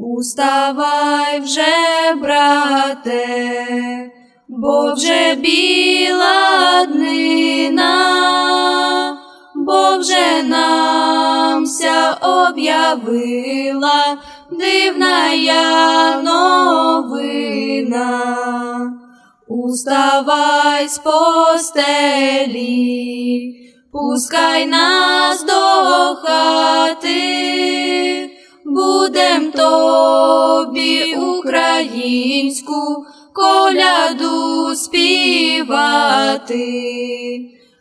Уставай вже, брате, бо вже біла днина, бо вже намся об'явила дивна я новина. Уставай з постелі, пускай нас до хати, будем тобі українську коляду співати,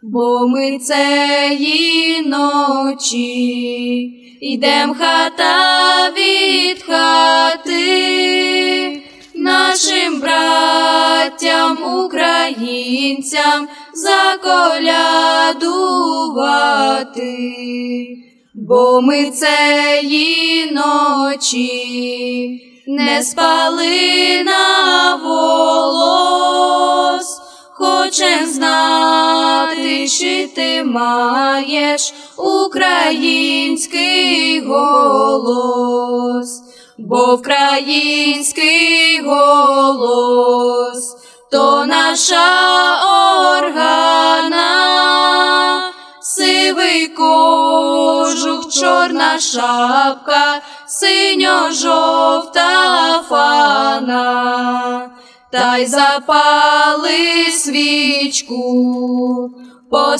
бо ми цієї ночі ідем хата від хати нашим братям, українцям заколядувати, бо ми цієї ночі не спали на волос, хочем знати, чи ти маєш український голос. Бо український голос то наша органа, сивий кожух, чорна шапка, синьо-жовта фана, та й запали свічку.